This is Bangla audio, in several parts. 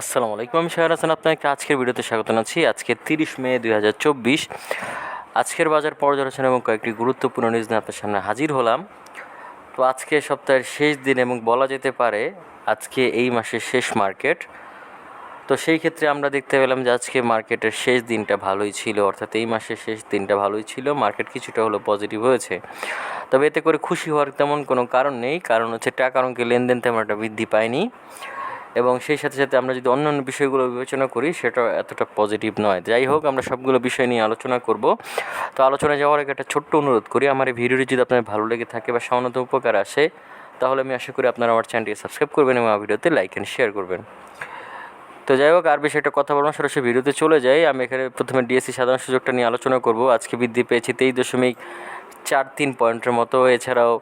আসসালামু আলাইকুম। আমি শাহর হাসান আপনাকে আজকের ভিডিওতে স্বাগত জানাচ্ছি। আজকে তিরিশ মে দুই হাজার চব্বিশ। আজকের বাজার পর্যালোচনা এবং কয়েকটি গুরুত্বপূর্ণ নিউজ নিয়ে আপনার সামনে হাজির হলাম। তো আজকে সপ্তাহের শেষ দিন এবং বলা যেতে পারে আজকে এই মাসের শেষ মার্কেট তো সেই ক্ষেত্রে আমরা দেখতে পেলাম যে আজকে মার্কেটের শেষ দিনটা ভালোই ছিল। অর্থাৎ এই মাসের শেষ দিনটা ভালোই ছিল। মার্কেট কিছুটা হলো পজিটিভ হয়েছে। তবে এতে করে খুশি হওয়ার তেমন কোনো কারণ নেই। কারণ হচ্ছে টাকা অঙ্কে লেনদেন তেমন একটা বৃদ্ধি পায়নি। এবং সেই সাথে সাথে আমরা যদি অন্যান্য বিষয়গুলো বিবেচনা করি, সেটা এতটা পজিটিভ নয়। যাই হোক, আমরা সবগুলো বিষয় নিয়ে আলোচনা করব। তো আলোচনা যাওয়ার আগে একটা ছোট্ট অনুরোধ করি, আমার এই ভিডিওটি যদি আপনার ভালো লেগে থাকে বা সামান্য উপকার আসে, তাহলে আমি আশা করি আপনারা আমার চ্যানেলটি সাবস্ক্রাইব করবেন এবং আমার ভিডিওতে লাইক অ্যান্ড শেয়ার করবেন। তো যাই হোক, আর একটা কথা বলব সরাসরি ভিডিওতে চলে যাই। আমি এখানে প্রথমে ডিএসসি সাধারণ সুযোগটা নিয়ে আলোচনা করব। আজকে বৃদ্ধি পেয়েছি তেইশ দশমিক চার তিন পয়েন্টের মতো। এছাড়াও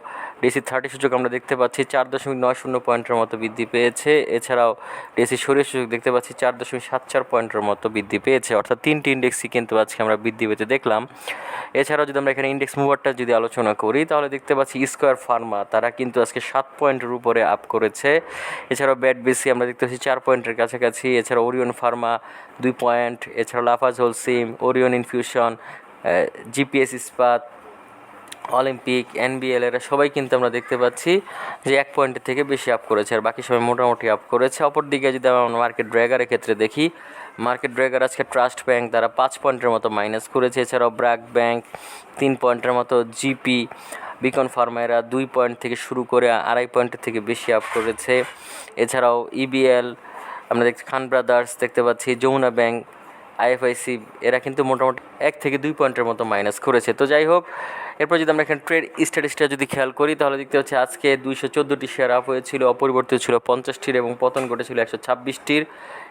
ডিএসসি থার্টি সূচক আমরা দেখতে পাচ্ছি, চার দশমিক নয় শূন্য পয়েন্টের মতো বৃদ্ধি পেয়েছে। এছাড়াও ডিএসসি সরিয়ে সূচক দেখতে পাচ্ছি, চার দশমিক সাত চার পয়েন্টের মতো বৃদ্ধি পেয়েছে। অর্থাৎ তিনটি ইন্ডেক্সই কিন্তু আজকে আমরা বৃদ্ধি পেতে দেখলাম। এছাড়াও যদি আমরা এখানে ইন্ডেক্স মুভারটা যদি আলোচনা করি, তাহলে দেখতে পাচ্ছি স্কোয়ার ফার্মা তারা কিন্তু আজকে সাত পয়েন্টের উপরে আপ করেছে। এছাড়াও ব্যাট বেসি আমরা দেখতে পাচ্ছি, চার পয়েন্টের কাছাকাছি। এছাড়া ওরিয়ন ফার্মা দুই পয়েন্ট। এছাড়া Lafarge Holcim Orion infusion GPH Ispat Olympic NBL এরা সবাই কিন্তু আমরা দেখতে পাচ্ছি যে এক পয়েন্টের থেকে বেশি আপ করেছে, আর বাকি সবাই মোটামুটি আপ করেছে। অপরদিকে যদি আমরা মার্কেট ড্র্যাগারের ক্ষেত্রে দেখি মার্কেট ড্র্যাগার আজকে ট্রাস্ট ব্যাংক তারা পাঁচ পয়েন্টের মতো মাইনাস করেছে। এছাড়াও ব্র্যাক ব্যাংক তিন পয়েন্টের মতো জিপি বিকন ফার্মা এরা দুই পয়েন্ট থেকে শুরু করে আড়াই পয়েন্টের থেকে বেশি আপ করেছে। এছাড়াও ইবিএল আমরা দেখছি খান ব্রাদার্স দেখতে পাচ্ছি যমুনা ব্যাংক আইএফআইসি, এরা কিন্তু মোটামুটি এক থেকে দুই পয়েন্টের মতো মাইনাস করেছে। তো যাই হোক, এরপর যদি আমরা এখানে ট্রেড স্ট্যাটিসটা যদি খেয়াল করি, তাহলে দেখতে হচ্ছে আজকে দুইশো চোদ্দোটি শেয়ার আপ হয়েছিল, অপরিবর্তিত ছিল পঞ্চাশটির এবং পতন ঘটেছিল একশো ছাব্বিশটির।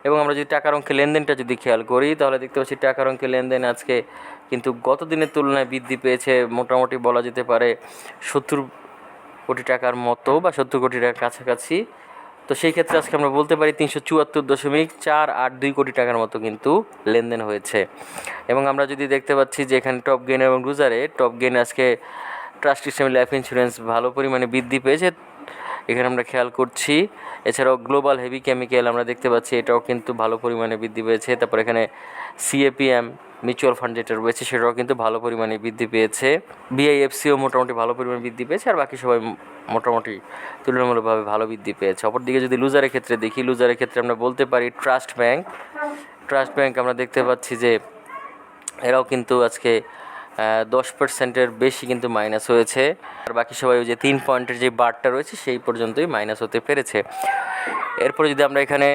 এবং আমরা যদি টাকার অঙ্কে লেনদেনটা যদি খেয়াল করি, তাহলে দেখতে পাচ্ছি টাকার অঙ্কে লেনদেন আজকে কিন্তু গত দিনের তুলনায় বৃদ্ধি পেয়েছে, মোটামুটি বলা যেতে পারে সত্তর কোটি টাকার মতো বা সত্তর কোটি টাকার কাছাকাছি। তো সেই ক্ষেত্রে আজকে আমরা বলতে পারি তিনশো চুয়াত্তর দশমিক চার আট দুই কোটি টাকার মতো কিন্তু লেনদেন হয়েছে। এবং আমরা যদি দেখতে পাচ্ছি যে এখানে টপ গেন এবং রুজারে টপ গেন আজকে ট্রাস্ট সিস্টেম লাইফ ইন্স্যুরেন্স ভালো পরিমাণে বৃদ্ধি পেয়েছে। এখানে আমরা খেয়াল করছি। এছাড়াও গ্লোবাল হেভি কেমিক্যাল আমরা দেখতে পাচ্ছি, এটাও কিন্তু ভালো পরিমাণে বৃদ্ধি পেয়েছে। তারপর এখানে সিএপিএম মিউচুয়াল ফান্ড যেটা রয়েছে, সেটাও কিন্তু ভালো পরিমাণে বৃদ্ধি পেয়েছে। বিআইএফসিও মোটামুটি ভালো পরিমাণে বৃদ্ধি পেয়েছে, আর বাকি সবাই মোটামুটি তুলনামূলকভাবে ভালো বৃদ্ধি পেয়েছে। অপরদিকে যদি লুজারের ক্ষেত্রে দেখি লুজারের ক্ষেত্রে আমরা বলতে পারি ট্রাস্ট ব্যাংক ট্রাস্ট ব্যাংক আমরা দেখতে পাচ্ছি যে, এরাও কিন্তু আজকে দশ পার্সেন্টের বেশি কিন্তু মাইনাস হয়েছে। আর বাকি সবাই ওই যে তিন পয়েন্টের যে বারটা রয়েছে, সেই পর্যন্তই মাইনাস হতে পেরেছে। এরপরে যদি আমরা এখানে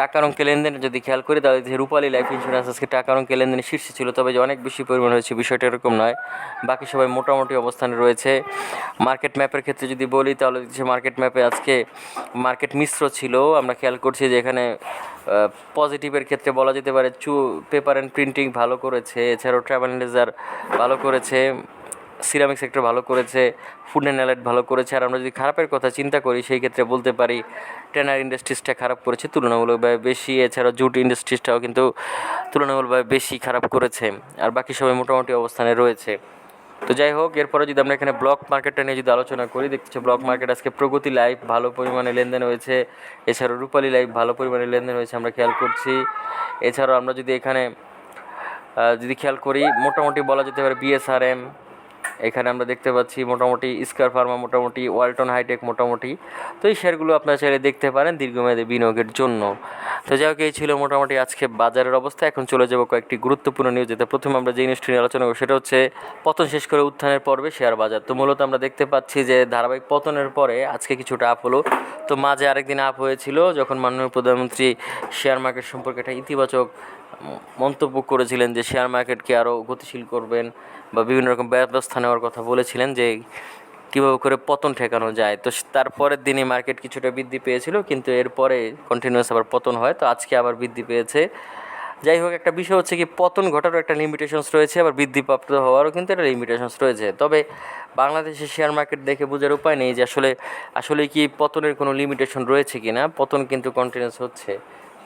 টাকার অঙ্কে লেনদেন যদি খেয়াল করি, তাহলে যে রূপালী লাইফ ইন্স্যুরেন্স আজকে টাকার অঙ্কে লেনদেনে শীর্ষে ছিল, তবে যে অনেক বেশি পরিমাণ হয়েছে বিষয়টা এরকম নয়। বাকি সবাই মোটামুটি অবস্থানে রয়েছে। মার্কেট ম্যাপের ক্ষেত্রে যদি বলি, তাহলে যে মার্কেট ম্যাপে আজকে মার্কেট মিশ্র ছিল। আমরা খেয়াল করছি যে এখানে পজিটিভের ক্ষেত্রে বলা যেতে পারে, চু পেপার অ্যান্ড প্রিন্টিং ভালো করেছে। এছাড়াও ট্রাভেল লেজার ভালো করেছে। সিরামিক সেক্টর ভালো করেছে ফুড অ্যান্ড অ্যালাইট ভালো করেছে, আর আমরা যদি খারাপের কথা চিন্তা করি, সেই ক্ষেত্রে বলতে পারি ট্রেনার ইন্ডাস্ট্রিজটা খারাপ করেছে, তুলনামূলকভাবে বেশি, এছাড়াও জুট ইন্ডাস্ট্রিজটাও কিন্তু তুলনামূলকভাবে বেশি খারাপ করেছে, আর বাকি সবাই মোটামুটি অবস্থানে রয়েছে। তো যাই হোক, এরপরে যদি আমরা এখানে ব্লক মার্কেটটা নিয়ে যদি আলোচনা করি দেখছি ব্লক মার্কেট আজকে প্রগতি লাইফ ভালো পরিমাণে লেনদেন হয়েছে, এছাড়াও রূপালী লাইফ ভালো পরিমাণে লেনদেন হয়েছে, আমরা খেয়াল করছি। এছাড়াও আমরা যদি এখানে যদি খেয়াল করি, মোটামুটি বলা যেতে পারে বিএসআরএম এখানে আমরা দেখতে পাচ্ছি মোটামুটি স্কয়ার ফার্মা মোটামুটি ওয়ালটন হাইটেক মোটামুটি। তো এই শেয়ারগুলো আপনারা চাইলে দেখতে পারেন দীর্ঘমেয়াদী বিনিয়োগের জন্য। তো যাই হোক, এই ছিল মোটামুটি আজকে বাজারের অবস্থা। এখন চলে যাব কয়েকটি গুরুত্বপূর্ণ নিউজ যেটা প্রথমে আমরা যে নিউজটি নিয়ে আলোচনা করব, সেটা হচ্ছে পতন শেষ করে উত্থানের পর্বে শেয়ার বাজার। তো মূলত আমরা দেখতে পাচ্ছি যে ধারাবাহিক পতনের পরে আজকে কিছুটা আপ হলো। তো মাঝে আরেকদিন আপ হয়েছিল, যখন মাননীয় প্রধানমন্ত্রী শেয়ার মার্কেট সম্পর্কে একটা ইতিবাচক মন্তব্য করেছিলেন যে শেয়ার মার্কেটকে আরও গতিশীল করবেন বা বিভিন্ন রকম ব্যবস্থা নেওয়ার কথা বলেছিলেন যে কীভাবে করে পতন ঠেকানো যায়। তো তারপরের দিনই মার্কেট কিছুটা বৃদ্ধি পেয়েছিল, কিন্তু এরপরে কন্টিনিউয়াস আবার পতন হয়। তো আজকে আবার বৃদ্ধি পেয়েছে। যাই হোক, একটা বিষয় হচ্ছে কি, পতন ঘটারও একটা লিমিটেশনস রয়েছে, আবার বৃদ্ধিপ্রাপ্ত হওয়ারও কিন্তু একটা লিমিটেশনস রয়েছে। তবে বাংলাদেশের শেয়ার মার্কেট দেখে বোঝার উপায় নেই যে আসলে আসলে কি পতনের কোনো লিমিটেশন রয়েছে কি না পতন কিন্তু কন্টিনিউয়াস হচ্ছে।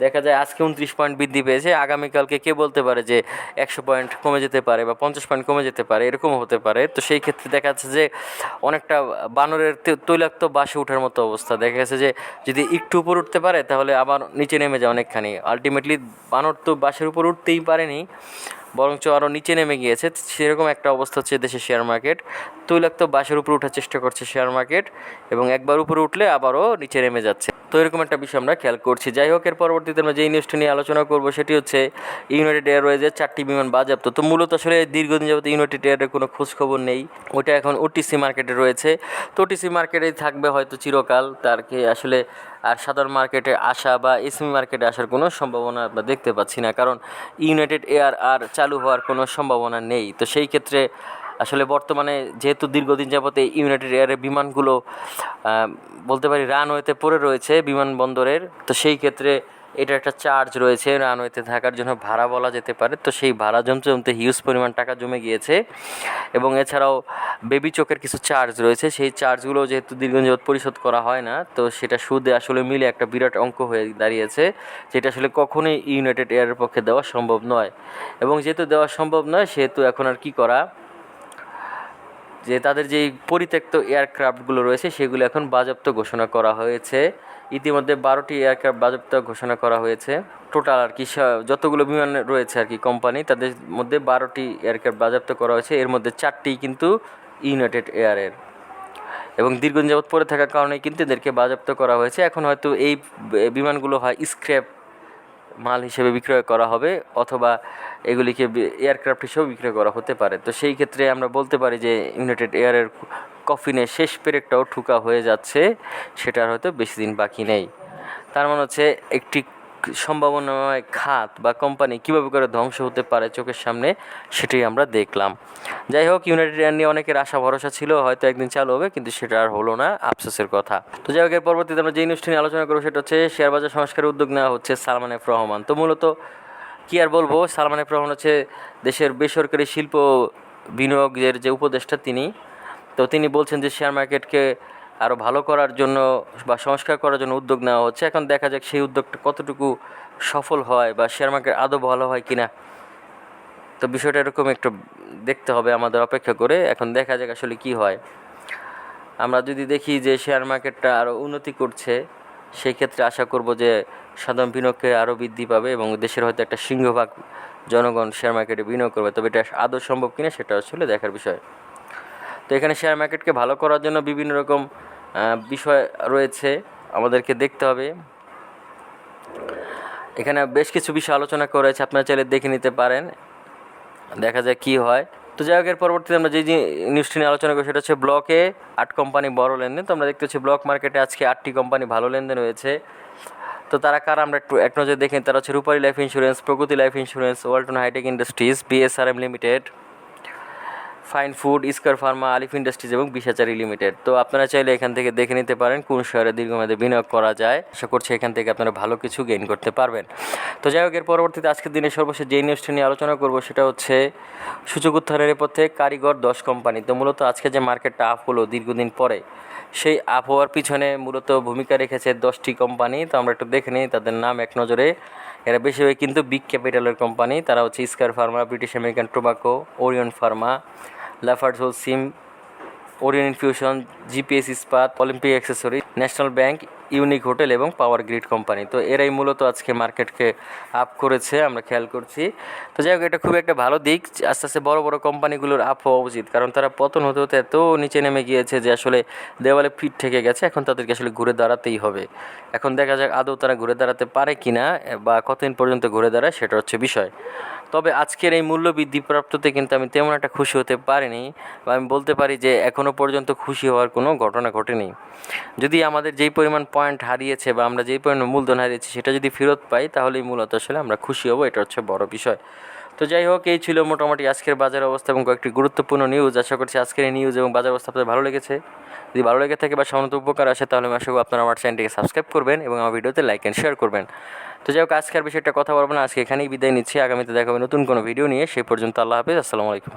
দেখা যায় আজকে উনত্রিশ পয়েন্ট বৃদ্ধি পেয়েছে, আগামীকালকে কে বলতে পারে যে একশো পয়েন্ট কমে যেতে পারে বা পঞ্চাশ পয়েন্ট কমে যেতে পারে, এরকমও হতে পারে। তো সেই ক্ষেত্রে দেখা যাচ্ছে যে অনেকটা বানরের তৈলাক্ত বাসে ওঠার মতো অবস্থা। দেখা গেছে যে যদি একটু উপর উঠতে পারে, তাহলে আবার নিচে নেমে যায় অনেকখানি। আলটিমেটলি বানর তো বাসের উপর উঠতেই পারেনি, বরঞ্চ আরও নিচে নেমে গিয়েছে। সেরকম একটা অবস্থা হচ্ছে দেশের শেয়ার মার্কেট তৈলাক্ত বাসের উপর ওঠার চেষ্টা করছে শেয়ার মার্কেট এবং একবার উপরে উঠলে আবারও নিচে নেমে যাচ্ছে। তো এরকম একটা বিষয় আমরা খেয়াল করছি। যাই হোক, এর পরবর্তীতে আমরা যেই নিউজটা নিয়ে আলোচনা করব সেটি হচ্ছে ইউনাইটেড এয়ারওয়েজের চারটি বিমান বাজেয়াপ্ত। তো মূলত আসলে দীর্ঘদিন যাবত ইউনাইটেড এয়ারের কোনো খোঁজখবর নেই। ওটা এখন ওটিসি মার্কেটে রয়েছে। তো ওটিসি মার্কেটেই থাকবে হয়তো চিরকাল। তার কি আসলে আর সাধারণ মার্কেটে আসা বা এসএমই মার্কেটে আসার কোনো সম্ভাবনা আমরা দেখতে পাচ্ছি না। কারণ ইউনাইটেড এয়ার আর চালু হওয়ার কোনো সম্ভাবনা নেই। তো সেই ক্ষেত্রে আসলে বর্তমানে যেহেতু দীর্ঘদিন যাবতে ইউনাইটেড এয়ারের বিমানগুলো বলতে পারি রানওয়েতে পড়ে রয়েছে বিমানবন্দরের, তো সেই ক্ষেত্রে এটা একটা চার্জ রয়েছে রানওয়েতে থাকার জন্য, ভাড়া বলা যেতে পারে। তো সেই ভাড়া জমতে জমতে হিউজ পরিমাণ টাকা জমে গিয়েছে। এবং এছাড়াও বেবি চোখের কিছু চার্জ রয়েছে। সেই চার্জগুলো যেহেতু দীর্ঘদিন পরিশোধ করা হয় না, তো সেটা সুদে আসলে মিলে একটা বিরাট অঙ্ক হয়ে দাঁড়িয়েছে, যেটা আসলে কখনোই ইউনাইটেড এয়ারের পক্ষে দেওয়া সম্ভব নয়। এবং যেহেতু দেওয়া সম্ভব নয়, সেহেতু এখন আর কি করা? যে তাদের যেই পরিত্যক্ত এয়ারক্রাফটগুলো রয়েছে, সেগুলো এখন বাজেয়াপ্ত ঘোষণা করা হয়েছে। ইতিমধ্যে বারোটি এয়ারক্রাফট বাজেয়াপ্ত ঘোষণা করা হয়েছে। টোটাল আর কি যতগুলো বিমান রয়েছে আর কি কোম্পানি, তাদের মধ্যে বারোটি এয়ারক্রাফট বাজেয়াপ্ত করা হয়েছে। এর মধ্যে চারটি কিন্তু ইউনাইটেড এয়ারের এবং দীর্ঘদিন যাবৎ পড়ে থাকার কারণে কিন্তু এদেরকে বাজেয়াপ্ত করা হয়েছে। এখন হয়তো এই বিমানগুলো হয় স্ক্র্যাপ মাল হিসেবে বিক্রয় করা হবে অথবা এগুলিকে এয়ারক্রাফট হিসেবেও বিক্রয় করা হতে পারে। তো সেই ক্ষেত্রে আমরা বলতে পারি যে ইউনাইটেড এয়ারের কফিনে শেষ পেরেকটাও ঠুকা হয়ে যাচ্ছে, সেটার হয়তো বেশি দিন বাকি নেই। তার মানে হচ্ছে একটি সম্ভাবনাময় খাত বা কোম্পানি কীভাবে করে ধ্বংস হতে পারে চোখের সামনে, সেটাই আমরা দেখলাম। যাই হোক ইউনাইটেড এয়ার নিয়ে অনেকের আশা, ভরসা ছিল, হয়তো একদিন চালু হবে, কিন্তু সেটা আর হলো না, আফসোসের কথা। তো যাই হোক, এর পরবর্তীতে আমরা যে নিউজটি নিয়ে আলোচনা করব, সেটা হচ্ছে শেয়ার বাজার সংস্কারের উদ্যোগ নেওয়া হচ্ছে সালমান এফ রহমান। তো মূলত কী আর বলব, সালমান এফ রহমান হচ্ছে দেশের বেসরকারি শিল্প বিনিয়োগের যে উপদেষ্টা তিনি, তো তিনি বলছেন যে শেয়ার মার্কেটকে আরও ভালো করার জন্য বা সংস্কার করার জন্য উদ্যোগ নেওয়া হচ্ছে। এখন দেখা যাক সেই উদ্যোগটা কতটুকু সফল হয় বা শেয়ার মার্কেট আদৌ ভালো হয় কিনা। তো বিষয়টা এরকম একটু দেখতে হবে আমাদের অপেক্ষা করে। এখন দেখা যাক আসলে কি হয়। আমরা যদি দেখি যে শেয়ার মার্কেটটা আরও উন্নতি করছে, সেই ক্ষেত্রে আশা করব যে সাধারণ বিনিয়োগকে আরও বৃদ্ধি পাবে এবং দেশের হয়তো একটা সিংহভাগ জনগণ শেয়ার মার্কেটে বিনিয়োগ করবে। তবে এটা আদৌ সম্ভব কিনা সেটা আসলে দেখার বিষয়। তো এখানে শেয়ার মার্কেটকে ভালো করার জন্য বিভিন্ন রকম বিষয় রয়েছে, আমাদেরকে দেখতে হবে। এখানে বেশ কিছু বিষয় আলোচনা করেছে, আপনারা চাইলে দেখে নিতে পারেন। দেখা যায় কি হয়। তো যাই হোক, এর পরবর্তীতে আমরা যে যে নিউজটি নিয়ে আলোচনা করি সেটা হচ্ছে ব্লকে আট কোম্পানি বড় লেনদেন। তো আমরা দেখতে পাচ্ছি ব্লক মার্কেটে আজকে আটটি কোম্পানি ভালো লেনদেন হয়েছে। তো তারা কার আমরা একটু, এক নজর দেখি তারা হচ্ছে Rupali life insurance, Pragati life insurance, Walton hitech industries, BSRM limited. Fine food, ইস্কার pharma, Alif industries এবং বিশাচারি লিমিটেড। তো আপনারা চাইলে এখান থেকে দেখে নিতে পারেন কোন শেয়ারে দীর্ঘমেয়াদে বিনিয়োগ করা যায়। আশা করছি এখান থেকে আপনারা ভালো কিছু গেইন করতে পারবেন। তো যাই হোক, এর পরবর্তীতে আজকের দিনে সর্বশেষ যে নিউজটি নিয়ে আলোচনা করব সেটা হচ্ছে সূচক উত্থানের পথে কারিগর দশ কোম্পানি তো মূলত আজকে যে মার্কেটটা আপ হলো দীর্ঘদিন পরে, সেই আপ হওয়ার পিছনে মূলত ভূমিকা রেখেছে দশটি কোম্পানি তো আমরা একটু দেখে নিই তাদের নাম এক নজরে। এরা বেশিরভাগ কিন্তু বিগ ক্যাপিটালের কোম্পানি তারা হচ্ছে স্কার pharma British American tobacco Orion pharma Lafarge সিম Orion infusion GPH Ispat Olympic accessory national bank unique hotel এবং পাওয়ার গ্রিড কোম্পানি তো এরাই মূলত আজকে মার্কেটকে আপ করেছে, আমরা খেয়াল করছি। তো যাই হোক, এটা খুব একটা ভালো দিক। আস্তে আস্তে বড় বড় কোম্পানিগুলোর আপ হওয়া উচিত, কারণ তারা পতন হতে হতে এত নিচে নেমে গিয়েছে যে আসলে দেওয়ালে ফিট থেকে গেছে, এখন তাদেরকে আসলে ঘুরে দাঁড়াতেই হবে। এখন দেখা যাক আদৌ তারা ঘুরে দাঁড়াতে পারে কি না বা কতদিন পর্যন্ত ঘুরে দাঁড়ায় সেটা হচ্ছে বিষয়। তবে আজকের এই মূল্য বৃদ্ধি প্রাপ্ততে কিন্তু আমি তেমন একটা খুশি হতে পারিনি, বা আমি বলতে পারি যে এখনও পর্যন্ত খুশি হওয়ার কোনো ঘটনা ঘটেনি। যদি আমাদের যেই পরিমাণ পয়েন্ট হারিয়েছে বা আমরা যেই পরিমাণ মূলধন হারিয়েছি সেটা যদি ফেরত পাই, তাহলেই মূলত আসলে আমরা খুশি হব, এটা হচ্ছে বড় বিষয়। তো যাই হোক, এই ছিল মোটামুটি আজকের বাজার অবস্থা এবং কয়েকটি গুরুত্বপূর্ণ নিউজ আশা করছি আজকের এই নিউজ এবং বাজার অবস্থা আপনাদের ভালো লেগেছে। যদি ভালো লেগে থাকে বা সামান্য উপকার আসে, তাহলে আমি আশা করব আপনারা আমার চ্যানেলটিকে সাবস্ক্রাইব করবেন এবং আমার ভিডিওতে লাইক অ্যান্ড শেয়ার করবেন। তো যাই হোক আজকের বিষয়টা কথা বলব না, আজকে এখানেই বিদায় নিচ্ছি। আগামীতে দেখা হবে নতুন কোনো ভিডিও নিয়ে। সেই পর্যন্ত আল্লাহ হাফিজ, আসসালামু আলাইকুম।